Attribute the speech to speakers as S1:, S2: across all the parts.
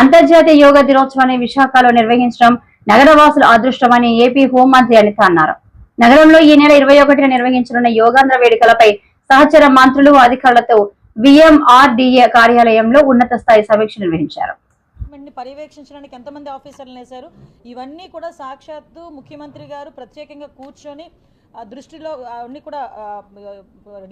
S1: అంతర్జాతీయ యోగా దినోత్సవాన్ని విశాఖలో నిర్వహించడం నగరవాసుల అదృష్టమని ఏపీ హోంమంత్రి అనిత అన్నారు. నగరంలో ఈ నెల ఇరవై ఒకటిన నిర్వహించనున్న యోగాంధ్ర వేడుకలపై సహచర మంత్రులు అధికారులతో విఎంఆర్డిఏ కార్యాలయంలో ఉన్నత స్థాయి సమీక్ష నిర్వహించారు.
S2: పర్యవేక్షించడానికి ఎంతమంది ఆఫీసర్లు వేశారు ఇవన్నీ కూడా సాక్షాత్తు ముఖ్యమంత్రి గారు ప్రత్యేకంగా కూర్చొని దృష్టిలో అన్ని కూడా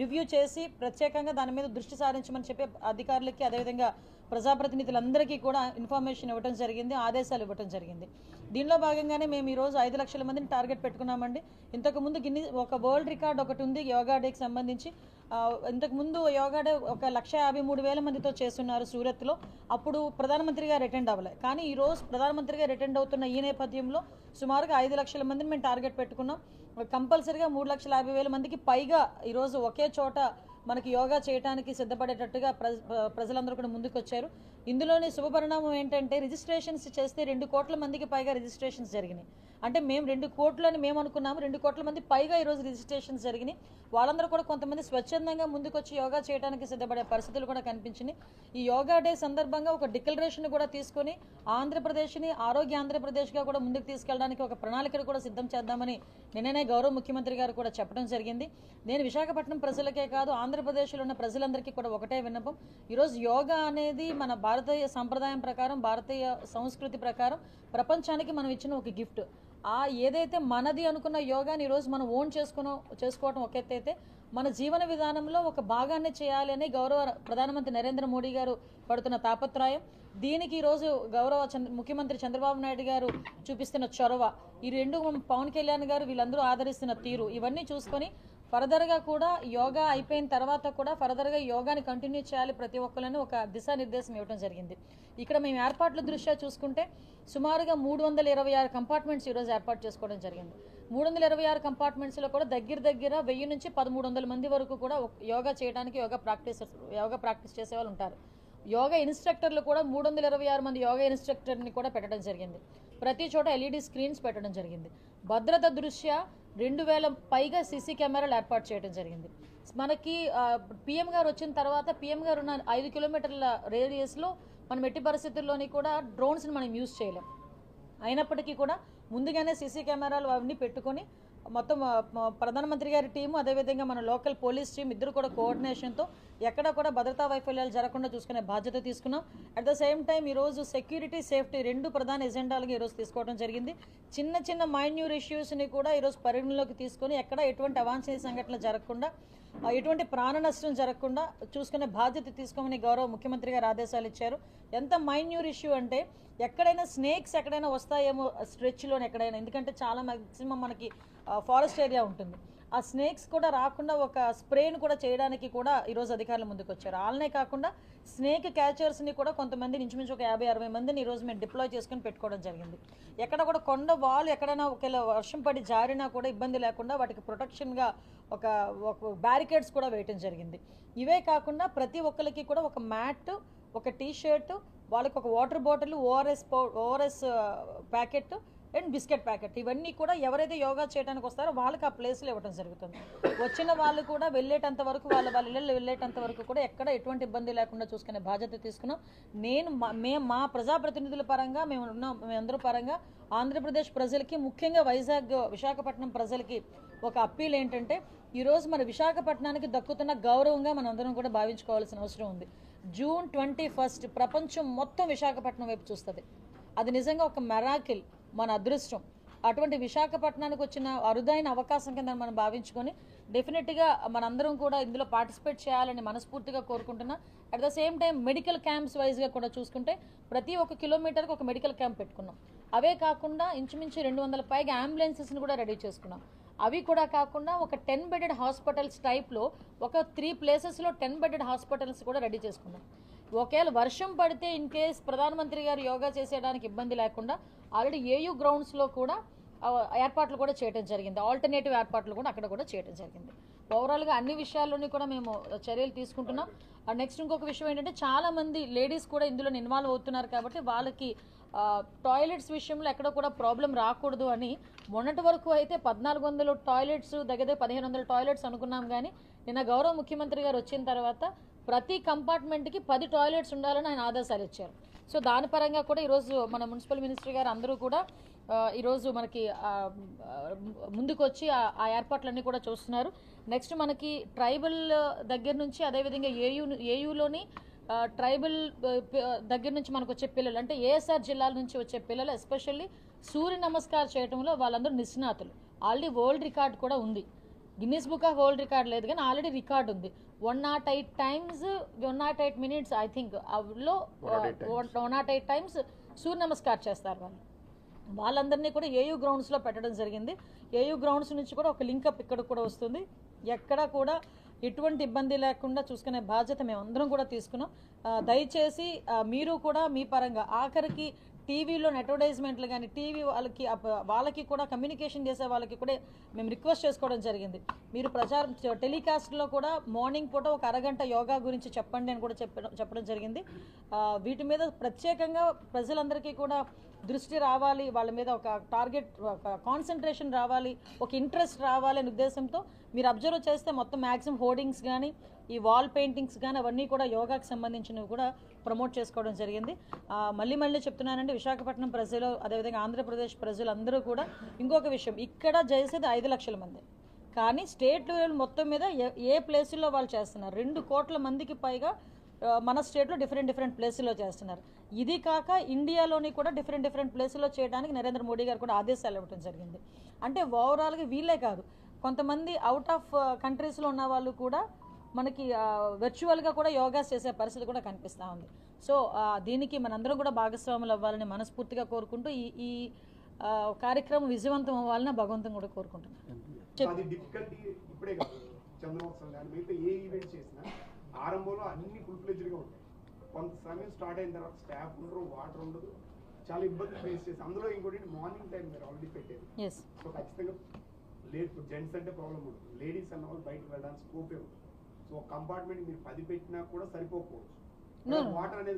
S2: రివ్యూ చేసి ప్రత్యేకంగా దాని మీద దృష్టి సారించమని చెప్పి అధికారులకి అదేవిధంగా ప్రజాప్రతినిధులందరికీ కూడా ఇన్ఫర్మేషన్ ఇవ్వడం జరిగింది ఆదేశాలు ఇవ్వడం జరిగింది. దీనిలో భాగంగానే మేము ఈరోజు ఐదు లక్షల మందిని టార్గెట్ పెట్టుకున్నామండి. ఇంతకుముందు గిన్ని ఒక వరల్డ్ రికార్డ్ ఒకటి ఉంది యోగా డేకి సంబంధించి. ఇంతకుముందు యోగా డే ఒక లక్ష యాభై మూడు వేల మందితో చేస్తున్నారు సూరత్లో. అప్పుడు ప్రధానమంత్రి గారు అటెండ్ అవ్వలే. కానీ ఈరోజు ప్రధానమంత్రి గారు అటెండ్ అవుతున్న ఈ నేపథ్యంలో సుమారుగా ఐదు లక్షల మందిని మేము టార్గెట్ పెట్టుకున్నాం. కంపల్సరిగా మూడు లక్షల యాభై వేల మందికి పైగా ఈరోజు ఒకే చోట మనకి యోగా చేయడానికి సిద్ధపడేటట్టుగా ప్ర- ప్రజలందరూ కూడా ముందుకు వచ్చారు ఇందులోని శుభపరిణామం ఏంటంటే రిజిస్ట్రేషన్స్ చేస్తే రెండు కోట్ల మందికి పైగా రిజిస్ట్రేషన్స్ జరిగినాయి. అంటే మేము రెండు కోట్లని మేము అనుకున్నాము రెండు కోట్ల మంది పైగా ఈరోజు రిజిస్ట్రేషన్స్ జరిగినాయి. వాళ్ళందరూ కూడా కొంతమంది స్వచ్ఛందంగా ముందుకొచ్చి యోగా చేయడానికి సిద్ధపడే పరిస్థితులు కూడా కనిపించినాయి. ఈ యోగా డే సందర్భంగా ఒక డిక్లరేషన్ కూడా తీసుకొని ఆంధ్రప్రదేశ్ని ఆరోగ్య ఆంధ్రప్రదేశ్గా కూడా ముందుకు తీసుకెళ్ళడానికి ఒక ప్రణాళికను కూడా సిద్ధం చేద్దామని నిన్ననే గౌరవ ముఖ్యమంత్రి గారు కూడా చెప్పడం జరిగింది. నేను విశాఖపట్నం ప్రజలకే కాదు ఆంధ్రప్రదేశ్లో ఉన్న ప్రజలందరికీ కూడా ఒకటే విన్నపం. ఈరోజు యోగా అనేది మన భారతీయ సంప్రదాయం ప్రకారం భారతీయ సంస్కృతి ప్రకారం ప్రపంచానికి మనం ఇచ్చిన ఒక గిఫ్ట్. ఆ ఏదైతే మనది అనుకున్న యోగాని ఈరోజు మనం ఓన్ చేసుకున్న చేసుకోవటం ఒక ఎత్తు అయితే మన జీవన విధానంలో ఒక భాగాన్ని చేయాలి అని గౌరవ ప్రధానమంత్రి నరేంద్ర మోడీ గారు పడుతున్న తాపత్రయం. దీనికి ఈరోజు గౌరవ చంద్ర ముఖ్యమంత్రి చంద్రబాబు నాయుడు గారు చూపిస్తున్న చొరవ. ఈ రెండు పవన్ కళ్యాణ్ గారు వీళ్ళందరూ ఆదరిస్తున్న తీరు. ఇవన్నీ చూసుకొని ఫర్దర్గా కూడా యోగా అయిపోయిన తర్వాత కూడా ఫర్దర్గా యోగాని కంటిన్యూ చేయాలి ప్రతి ఒక్కరిని ఒక దిశానిర్దేశం ఇవ్వడం జరిగింది. ఇక్కడ మేము ఏర్పాట్ల దృష్ట్యా చూసుకుంటే సుమారుగా మూడు వందల ఇరవై ఆరు కంపార్ట్మెంట్స్ ఈరోజు ఏర్పాటు చేసుకోవడం జరిగింది. మూడు వందల ఇరవై ఆరు కంపార్ట్మెంట్స్లో కూడా దగ్గర దగ్గర వెయ్యి నుంచి పదమూడు వందల మంది వరకు కూడా యోగా చేయడానికి యోగా ప్రాక్టీస్ యోగా ప్రాక్టీస్ చేసే వాళ్ళు ఉంటారు. యోగా ఇన్స్ట్రక్టర్లు కూడా మూడు వందల ఇరవై ఆరు మంది యోగా ఇన్స్ట్రక్టర్ని కూడా పెట్టడం జరిగింది. ప్రతి చోట ఎల్ఈడి స్క్రీన్స్ పెట్టడం జరిగింది. భద్రత దృష్ట్యా రెండు వేల పైగా సీసీ కెమెరాలు ఏర్పాటు చేయడం జరిగింది. మనకి పిఎం గారు వచ్చిన తర్వాత పిఎం గారు ఉన్న ఐదు కిలోమీటర్ల రేడియస్లో మనం ఎట్టి పరిస్థితుల్లోని కూడా డ్రోన్స్ని మనం యూజ్ చేయలేం. అయినప్పటికీ కూడా ముందుగానే సీసీ కెమెరాలు అవన్నీ పెట్టుకొని మొత్తం ప్రధానమంత్రి గారి టీము అదేవిధంగా మన లోకల్ పోలీస్ టీం ఇద్దరు కూడా కోఆర్డినేషన్తో ఎక్కడ కూడా భద్రతా వైఫల్యాలు జరగకుండా చూసుకునే బాధ్యత తీసుకున్నాం. అట్ ద సేమ్ టైం ఈరోజు సెక్యూరిటీ సేఫ్టీ రెండు ప్రధాన ఎజెండాలుగా ఈరోజు తీసుకోవడం జరిగింది. చిన్న చిన్న మైన్యూర్ ఇష్యూస్ని కూడా ఈరోజు పరిగణలోకి తీసుకొని ఎక్కడ ఎటువంటి అవాంఛనీయ సంఘటనలు జరగకుండా ఎటువంటి ప్రాణ నష్టం జరగకుండా చూసుకునే బాధ్యత తీసుకోమని గౌరవ ముఖ్యమంత్రి గారు ఆదేశాలు ఇచ్చారు. ఎంత మైన్యూర్ ఇష్యూ అంటే ఎక్కడైనా స్నేక్స్ ఎక్కడైనా వస్తాయేమో స్ట్రెచ్లోనే ఎక్కడైనా. ఎందుకంటే చాలా మ్యాక్సిమం మనకి ఫారెస్ట్ ఏరియా ఉంటుంది. ఆ స్నేక్స్ కూడా రాకుండా ఒక స్ప్రేను కూడా చేయడానికి కూడా ఈరోజు అధికారులు ముందుకు వచ్చారు. వాళ్ళనే కాకుండా స్నేక్ క్యాచర్స్ని కూడా కొంతమంది ఇంచుమించు ఒక యాభై అరవై మందిని ఈరోజు మేము డిప్లాయ్ చేసుకుని పెట్టుకోవడం జరిగింది. ఎక్కడ కూడా కొండ వాల్ ఎక్కడైనా ఒకవేళ వర్షం పడి జారినా కూడా ఇబ్బంది లేకుండా వాటికి ప్రొటెక్షన్గా ఒక ఒక బ్యారికేడ్స్ కూడా వేయటం జరిగింది. ఇవే కాకుండా ప్రతి ఒక్కరికి కూడా ఒక మ్యాట్ ఒక టీ షర్ట్ వాళ్ళకి ఒక water bottle ORS ORS packet and biscuit packet. ఇవన్నీ కూడా ఎవరైతే యోగా చేయడానికి వస్తారో వాళ్ళకి ఆ ప్లేస్లు ఇవ్వడం జరుగుతుంది. వచ్చిన వాళ్ళు కూడా వెళ్ళేటంత వరకు వాళ్ళ వాళ్ళ ఇళ్ళు వెళ్ళేటంత వరకు కూడా ఎక్కడ ఎటువంటి ఇబ్బంది లేకుండా చూసుకునే బాధ్యత తీసుకున్నాం. నేను మేము మా ప్రజాప్రతినిధుల పరంగా మేము ఉన్నాం మేమందరూ పరంగా ఆంధ్రప్రదేశ్ ప్రజలకి ముఖ్యంగా వైజాగ్ విశాఖపట్నం ప్రజలకి ఒక అప్పీల్ ఏంటంటే ఈరోజు మన విశాఖపట్నానికి దక్కుతున్న గౌరవంగా మనం అందరం కూడా భావించుకోవాల్సిన అవసరం ఉంది. జూన్ ట్వంటీ ఫస్ట్ ప్రపంచం మొత్తం విశాఖపట్నం వైపు చూస్తుంది. అది నిజంగా ఒక మెరాకిల్ మన అదృష్టం. అటువంటి విశాఖపట్నానికి వచ్చిన అరుదైన అవకాశం కింద మనం భావించుకొని డెఫినెట్గా మనందరం కూడా ఇందులో పార్టిసిపేట్ చేయాలని మనస్ఫూర్తిగా కోరుకుంటున్నా. At the same time medical camps వైజ్గా కూడా చూసుకుంటే ప్రతి ఒక్క కిలోమీటర్కి ఒక మెడికల్ క్యాంప్ పెట్టుకున్నాం. అవే కాకుండా ఇంచుమించు రెండు వందల పైగా అంబులెన్సెస్ని కూడా రెడీ చేసుకున్నాం. అవి కూడా కాకుండా ఒక టెన్ బెడెడ్ హాస్పిటల్స్ టైప్లో ఒక త్రీ ప్లేసెస్లో టెన్ బెడెడ్ హాస్పిటల్స్ కూడా రెడీ చేసుకున్నాం. ఒకవేళ వర్షం పడితే ఇన్ కేస్ ప్రధానమంత్రి గారు యోగా చేసేయడానికి ఇబ్బంది లేకుండా ఆల్రెడీ ఏయూ గ్రౌండ్స్లో కూడా ఏర్పాట్లు కూడా చేయడం జరిగింది. ఆల్టర్నేటివ్ ఏర్పాట్లు కూడా అక్కడ కూడా చేయడం జరిగింది. ఓవరాల్గా అన్ని విషయాల్లోని కూడా మేము చర్యలు తీసుకుంటున్నాం. నెక్స్ట్ ఇంకొక విషయం ఏంటంటే చాలా మంది లేడీస్ కూడా ఇందులో ఇన్వాల్వ్ అవుతున్నారు కాబట్టి వాళ్ళకి టాయిలెట్స్ విషయంలో ఎక్కడ కూడా ప్రాబ్లం రాకూడదు అని మొన్నటి వరకు అయితే పద్నాలుగు వందలు టాయిలెట్స్ దగ్గర పదిహేను వందల టాయిలెట్స్ అనుకున్నాం కానీ నిన్న గౌరవ ముఖ్యమంత్రి గారు వచ్చిన తర్వాత ప్రతి కంపార్ట్మెంట్కి పది టాయిలెట్స్ ఉండాలని ఆయన ఆదేశాలు ఇచ్చారు. సో దాని పరంగా కూడా ఈరోజు మన మున్సిపల్ మినిస్టర్ గారు అందరూ కూడా ఈరోజు మనకి ముందుకొచ్చి ఆ- ఆ ఏర్పాట్లన్నీ కూడా చూస్తున్నారు. నెక్స్ట్ మనకి ట్రైబల్ దగ్గర నుంచి అదేవిధంగా ఏయూ ఏయూలోని ట్రైబల్ దగ్గర నుంచి మనకు వచ్చే పిల్లలు అంటే ఏఎస్ఆర్ జిల్లాల నుంచి వచ్చే పిల్లలు ఎస్పెషల్లీ సూర్య నమస్కారం చేయడంలో వాళ్ళందరూ నిష్ణాతులు. ఆల్రెడీ వరల్డ్ రికార్డ్ కూడా ఉంది. Guinness book of world record లేదు కానీ ఆల్రెడీ రికార్డ్ ఉంది. One nought eight times one nought eight minutes I థింక్లో one nought eight times Surya Namaskar చేస్తారు వాళ్ళు. వాళ్ళందరినీ కూడా ఏయూ గ్రౌండ్స్లో పెట్టడం జరిగింది. ఏయూ గ్రౌండ్స్ నుంచి కూడా ఒక లింకప్ ఇక్కడ కూడా వస్తుంది. ఎక్కడా కూడా ఎటువంటి ఇబ్బంది లేకుండా చూసుకునే బాధ్యత మేమందరం కూడా తీసుకున్నాం. దయచేసి మీరు కూడా మీ పరంగా ఆఖరికి టీవీలో అడ్వర్టైజ్మెంట్లు కానీ టీవీ వాళ్ళకి వాళ్ళకి కూడా కమ్యూనికేషన్ చేసే వాళ్ళకి కూడా మేము రిక్వెస్ట్ చేసుకోవడం జరిగింది. మీరు ప్రచారం టెలికాస్ట్లో కూడా మార్నింగ్ పూట ఒక అరగంట యోగా గురించి చెప్పండి అని కూడా చెప్పడం చెప్పడం జరిగింది. వీటి మీద ప్రత్యేకంగా ప్రజలందరికీ కూడా దృష్టి రావాలి వాళ్ళ మీద ఒక టార్గెట్ ఒక కాన్సన్ట్రేషన్ రావాలి ఒక ఇంట్రెస్ట్ రావాలి అనే ఉద్దేశంతో మీరు అబ్జర్వ్ చేస్తే మొత్తం మ్యాక్సిమం హోర్డింగ్స్ కానీ ఈ వాల్ పెయింటింగ్స్ కానీ అవన్నీ కూడా యోగాకి సంబంధించినవి కూడా ప్రమోట్ చేసుకోవడం జరిగింది. మళ్ళీ మళ్ళీ చెప్తున్నానండి విశాఖపట్నం ప్రజలు అదేవిధంగా ఆంధ్రప్రదేశ్ ప్రజలందరూ కూడా ఇంకొక విషయం ఇక్కడ చేసేది ఐదు లక్షల మంది. కానీ స్టేట్ లెవెల్ మొత్తం మీద ఏ- ఏ ప్లేసుల్లో వాళ్ళు చేస్తున్నారు? రెండు కోట్ల మందికి పైగా మన స్టేట్లో డిఫరెంట్ డిఫరెంట్ ప్లేసుల్లో చేస్తున్నారు. ఇది కాక ఇండియాలోని కూడా డిఫరెంట్ డిఫరెంట్ ప్లేసుల్లో చేయడానికి నరేంద్ర మోడీ గారు కూడా ఆదేశాలు ఇవ్వడం జరిగింది. అంటే ఓవరాల్గా వీళ్ళే కాదు కొంతమంది అవుట్ ఆఫ్ కంట్రీస్లో ఉన్న వాళ్ళు కూడా మనకి వర్చువల్గా కూడా యోగాస్ చేసే పరిస్థితి కూడా కనిపిస్తూ ఉంది. సో దీనికి మనందరం కూడా భాగస్వాములు అవ్వాలని మనస్ఫూర్తిగా కోరుకుంటూ ఈ ఈ కార్యక్రమం విజయవంతం అవ్వాలని భగవంతం కూడా కోరుకుంటున్నాను.
S3: ఆరంభంలో అన్ని ఫుల్ ఫ్లెజ్డ్గా ఉంటాయి. కొంత సమయం స్టార్ట్ అయిన తర్వాత స్టాఫ్ ఉండరు వాటర్ ఉండదు. చాలా ఇబ్బందులు ఫేస్ చేసి అందులో ఇంకోటి మార్నింగ్ టైం మీరు ఆల్రెడీ పెట్టారు. సో ఖచ్చితంగా లేట్ జెంట్స్ అంటే ప్రాబ్లం ఉంటుంది లేడీస్ అన్న వాళ్ళు బయటకు వెళ్ళడానికి స్కోపే ఉంటుంది సో కంపార్ట్మెంట్ మీరు పది పెట్టినా కూడా సరిపోకపోవచ్చు. వాటర్ అనేది